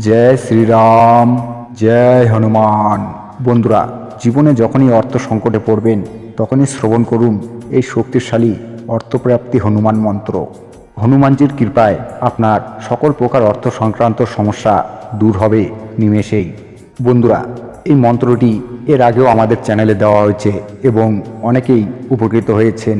জয় শ্রীরাম, জয় হনুমান। বন্ধুরা, জীবনে যখনই অর্থ সংকটে পড়বেন, তখনই শ্রবণ করুন এই শক্তিশালী অর্থপ্রাপ্তি হনুমান মন্ত্র। হনুমানজির কৃপায় আপনার সকল প্রকার অর্থ সংক্রান্ত সমস্যা দূর হবে নিমেষেই। বন্ধুরা, এই মন্ত্রটি এর আগেও আমাদের চ্যানেলে দেওয়া হয়েছে এবং অনেকেই উপকৃত হয়েছেন।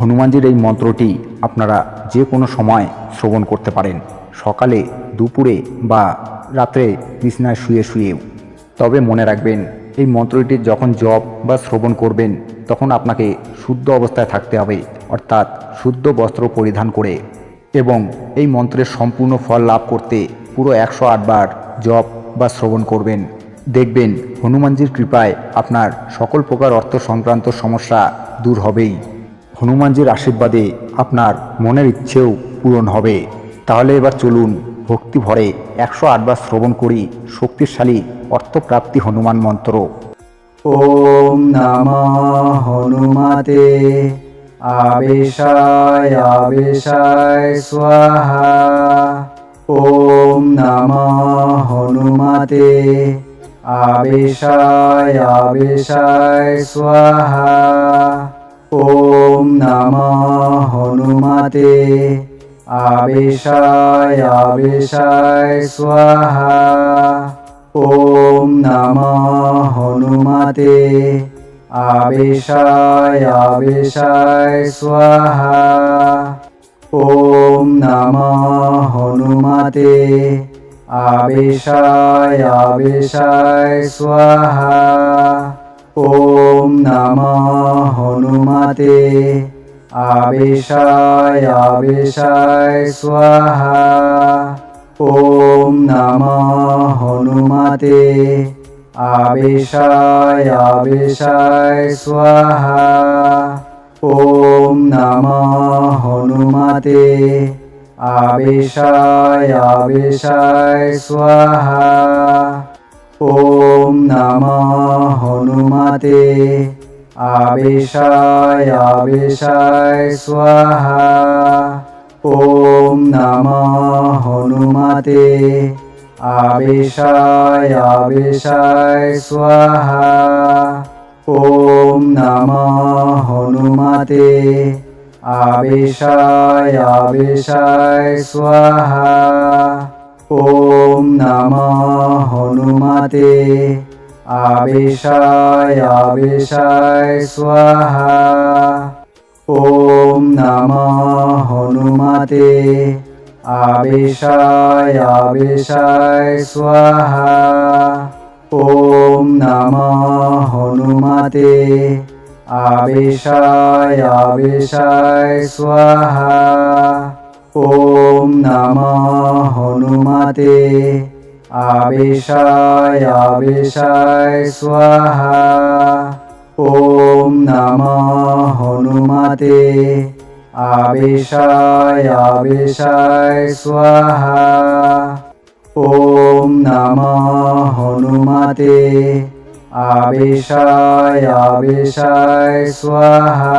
হনুমানজির এই মন্ত্রটি আপনারা যে কোনো সময় শ্রবণ করতে পারেন। সকালে দুপুরে বা রাত্রে বিছনায় শুয়ে শুয়েও তবে মনে রাখবেন, এই মন্ত্রটি যখন জপ বা শ্রবণ করবেন, তখন আপনাকে শুদ্ধ অবস্থায় থাকতে হবে, অর্থাৎ শুদ্ধ বস্ত্র পরিধান করে। এবং এই মন্ত্রের সম্পূর্ণ ফল লাভ করতে পুরো একশো আটবার জপ বা শ্রবণ করবেন। দেখবেন, হনুমানজির কৃপায় আপনার সকল প্রকার অর্থ সংক্রান্ত সমস্যা দূর হবেই। হনুমানজির আশীর্বাদে আপনার মনের ইচ্ছেও পূরণ হবে। তাহলে এবার চলুন ভক্তি ভরে একশো আটবার শ্রবণ করি শক্তিশালী অর্থপ্রাপ্তি হনুমান মন্ত্র। ওম নামা হনুমাতে। আবেশায় আবেশায় স্বাহা। ওম নামা হনুমাতে। আবেশায় আবেশায় স্বাহা। ওম নামা হনুমাতে। आवेशाय आवेशाय स्वाहा ॐ नमः हनुमते आवेशाय आवेशाय स्वाहा ॐ नमः हनुमते आवेशाय आवेशाय स्वाहा ॐ नमः हनुमते आवेशाय आवेशाय स्वाहा ॐ नमः हनुमते आवेशाय आवेशाय स्वाहा ॐ नमः हनुमते आवेशाय आवेशाय स्वाहा ॐ नमः हनुमते आवेशाय आवेशाय स्वाहा ॐ नमः हनुमते आवेशाय आवेशाय स्वाहा ॐ नमः हनुमते आवेशाय आवेशाय स्वाहा ॐ नमः हनुमते आवेशाय आवेशाय स्वाहा ॐ नमः हनुमते आवेशाय आवेशाय स्वाहा ॐ नमः हनुमते आवेशाय आवेशाय स्वाहा ॐ नमः हनुमते आवेशाय आवेशाय स्वाहा ॐ नमः हनुमते आवेशाय आवेशाय स्वाहा ॐ नमः हनुमते आवेशाय आवेशाय स्वाहा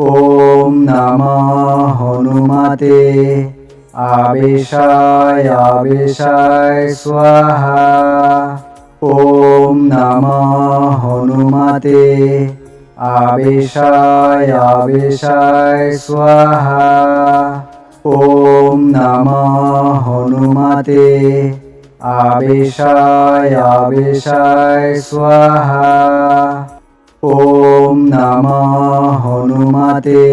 ॐ नमः हनुमते আবেশায় আবেশায় স্বাহা। ওম নম হনুমতে। আবেশায় আবেশায় স্বাহা। ওম নম হনুমতে। আবেশায় আবেশায় স্বাহা। ওম নম হনুমতে।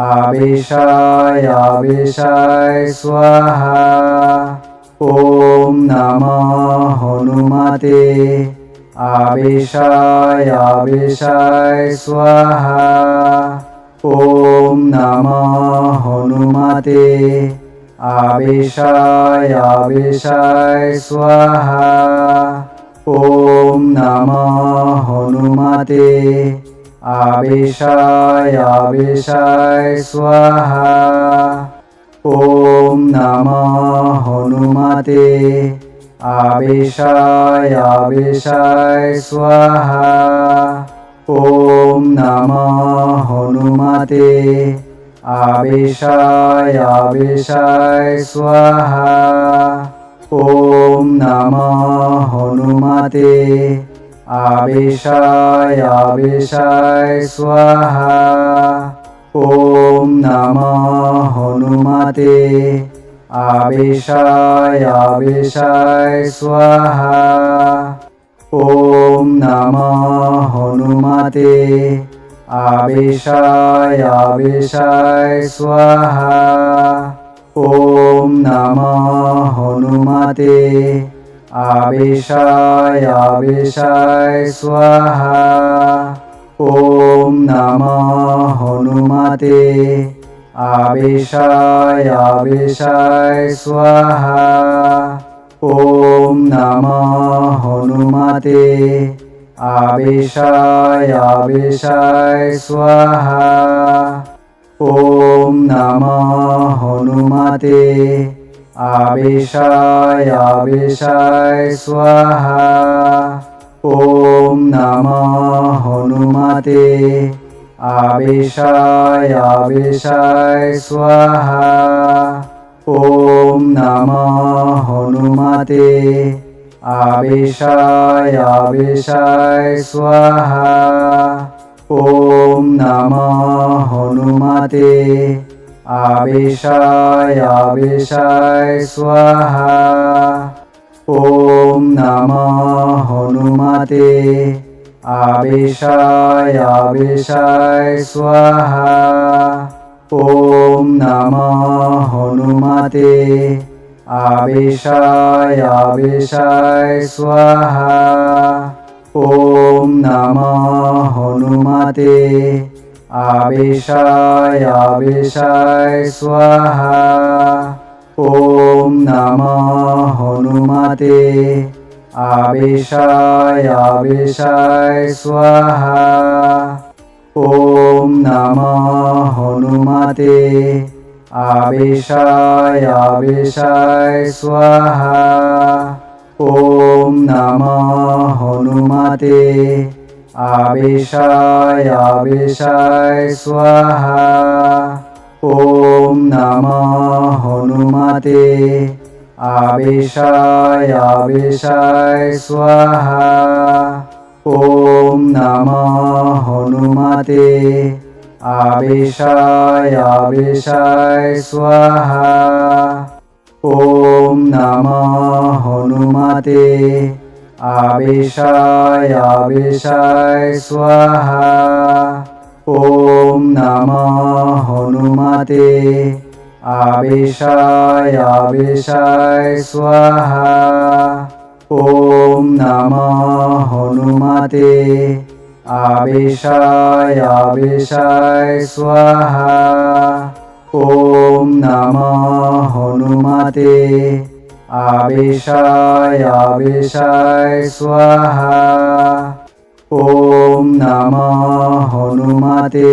आवेशाय आवेशाय स्वाहा ॐ नमः हनुमते आवेशाय आवेशाय स्वाहा ॐ नमः हनुमते आवेशाय आवेशाय स्वाहा ॐ नमः हनुमते आवेशाय आवेशाय स्वाहा ॐ नमः हनुमते आवेशाय आवेशाय स्वाहा ॐ नमः हनुमते आवेशाय आवेशाय स्वाहा ॐ नमः हनुमते আবেশায় আবেশায় স্বাহা। ওম নম হনুমতে। আবেশায় আবেশায় স্বাহা। ওম নম হনুমতে। আবেশায় আবেশায় স্বাহা। ওম নম হনুমতে। आवेशाय आवेशाय स्वाहा ॐ नमः हनुमते आवेशाय आवेशाय स्वाहा ॐ नमः हनुमते आवेशाय आवेशाय स्वाहा ॐ नमः हनुमते आवेशाय आवेशाय स्वाहा ॐ नमः हनुमते आवेशाय आवेशाय स्वाहा ॐ नमः हनुमते आवेशाय आवेशाय स्वाहा ॐ नमः हनुमते आवेशाय आवेशाय स्वाहा ॐ नमः हनुमते आवेशाय आवेशाय स्वाहा ॐ नमः हनुमते आवेशाय आवेशाय स्वाहा ॐ नमः हनुमते आवेशाय आवेशाय स्वाहा ॐ नमः हनुमते आवेशाय आवेशाय स्वाहा ॐ नमः हनुमते आवेशाय आवेशाय स्वाहा ॐ नमः हनुमते आवेशाय आवेशाय स्वाहा ॐ नमः हनुमते आवेशाय आवेशाय स्वाहा ॐ नमः हनुमते आवेशाय आवेशाय स्वाहा ॐ नमः हनुमते आवेशाय आवेशाय स्वाहा ॐ नमः हनुमते आवेशाय आवेशाय स्वाहा ॐ नमः हनुमते आवेशाय आवेशाय स्वाहा ॐ नमः हनुमते आवेशाय आवेशाय स्वाहा ॐ नमः हनुमते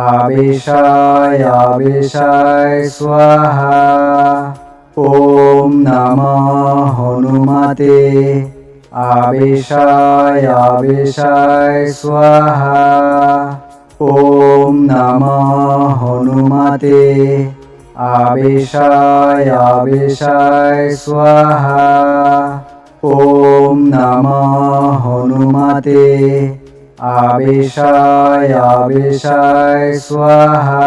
आवेशाय आवेशाय स्वाहा ॐ नमः हनुमते आवेशाय आवेशाय स्वाहा ॐ नमः हनुमते आवेशाय आवेशाय स्वाहा ॐ नमः हनुमते आवेशाय आवेशाय स्वाहा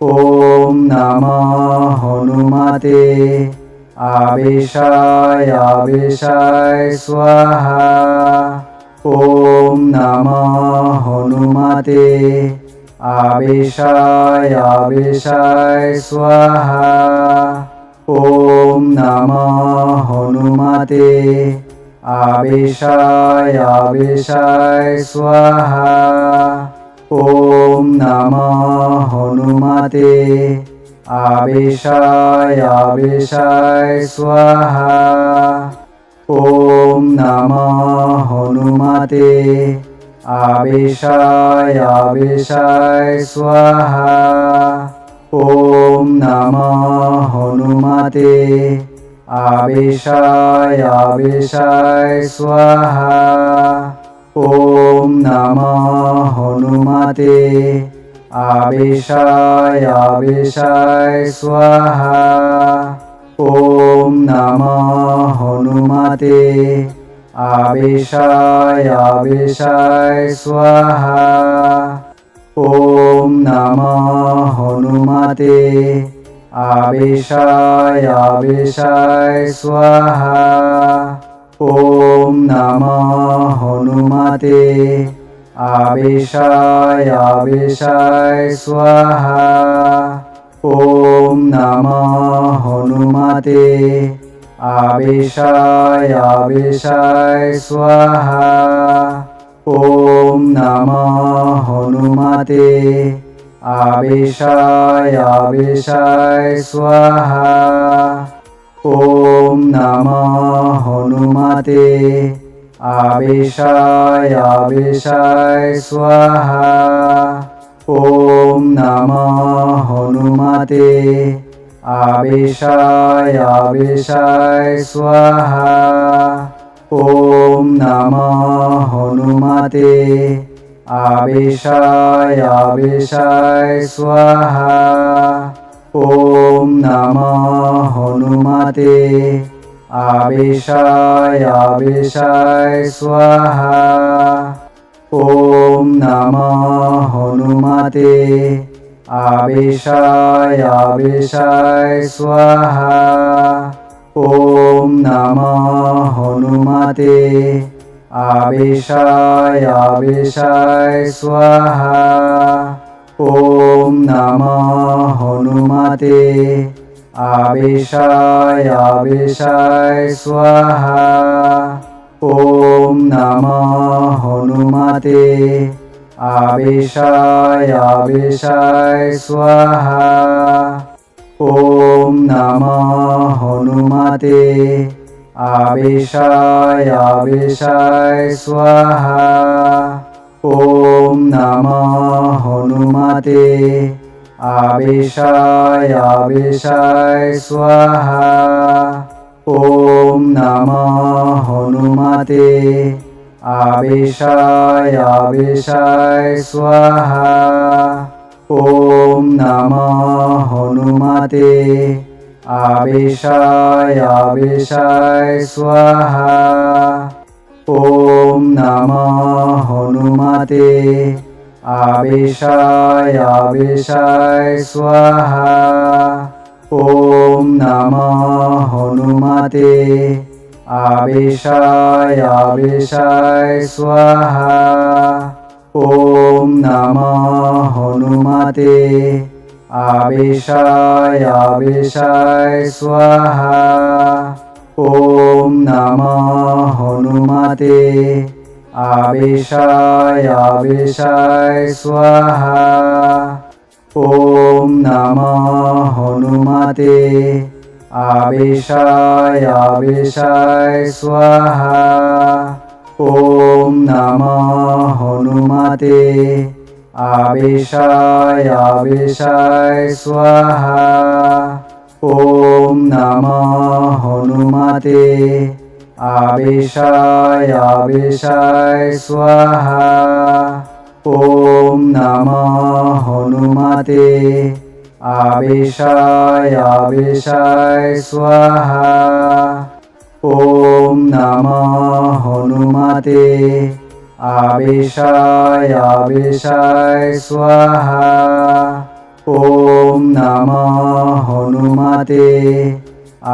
ॐ नमः हनुमते आवेशाय आवेशाय स्वाहा ॐ नमः हनुमते आवेशाय आवेशाय स्वाहा ॐ नमः हनुमते आवेशाय आवेशाय स्वाहा ॐ नमः हनुमते आवेशाय आवेशाय स्वाहा ॐ नमः हनुमते आवेशाय आवेशाय स्वाहा ॐ नमः हनुमते आवेशाय आवेशाय स्वाहा ॐ नमः हनुमते आवेशाय आवेशाय स्वाहा ॐ नमः हनुमते आवेशाय आवेशाय स्वाहा ॐ नमः हनुमते आवेशाय आवेशाय स्वाहा ॐ नमः हनुमते आवेशाय आवेशाय स्वाहा ॐ नमः हनुमते आवेशाय आवेशाय स्वाहा ॐ नमः हनुमते आवेशाय आवेशाय स्वाहा ॐ नमः हनुमते आवेशाय आवेशाय स्वाहा ॐ नमः हनुमते आवेशाय आवेशाय स्वाहा ॐ नमः हनुमते आवेशाय आवेशाय स्वाहा ॐ नमः हनुमते आवेशाय आवेशाय स्वाहा ॐ नमः हनुमते आवेशाय आवेशाय स्वाहा ॐ नमः हनुमते आवेशाय आवेशाय स्वाहा ॐ नमः हनुमते आवेशाय आवेशाय स्वाहा ॐ नमः हनुमते आवेशाय आवेशाय स्वाहा ॐ नमः हनुमते आवेशाय आवेशाय स्वाहा ॐ नमः हनुमते आवेशाय आवेशाय स्वाहा ॐ नमः हनुमते आवेशाय आवेशाय स्वाहा ॐ नमः हनुमते आवेशाय आवेशाय स्वाहा ॐ नमः हनुमते आवेशाय आवेशाय स्वाहा ॐ नमः हनुमते आवेशाय आवेशाय स्वाहा ॐ नमः हनुमते आवेशाय आवेशाय स्वाहा ॐ नमः हनुमते आवेशाय आवेशाय स्वाहा ॐ नमः हनुमते आवेशाय आवेशाय स्वाहा ॐ नमः हनुमते आवेशाय आवेशाय स्वाहा ॐ नमः हनुमते आवेशाय आवेशाय स्वाहा ॐ नमः हनुमते आवेशाय आवेशाय स्वाहा ॐ नमः हनुमते आवेशाय आवेशाय स्वाहा ॐ नमः हनुमते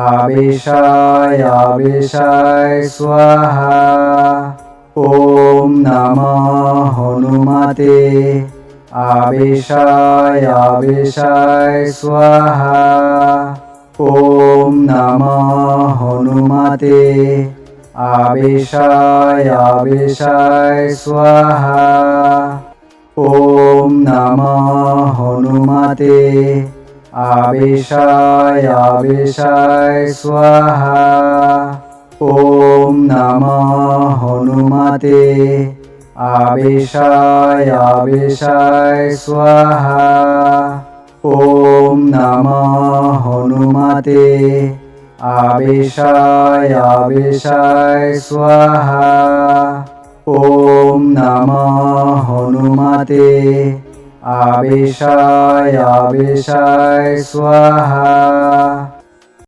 आवेशाय आवेशाय स्वाहा ॐ नमः हनुमते आवेशाय आवेशाय स्वाहा ॐ नमः हनुमते आवेशाय आवेशाय स्वाहा ॐ नमः हनुमते आवेशाय आवेशाय स्वाहा ॐ नमः हनुमते आवेशाय आवेशाय स्वाहा ॐ नमः हनुमते आवेशाय आवेशाय स्वाहा ॐ नमः हनुमते आवेशाय आवेशाय स्वाहा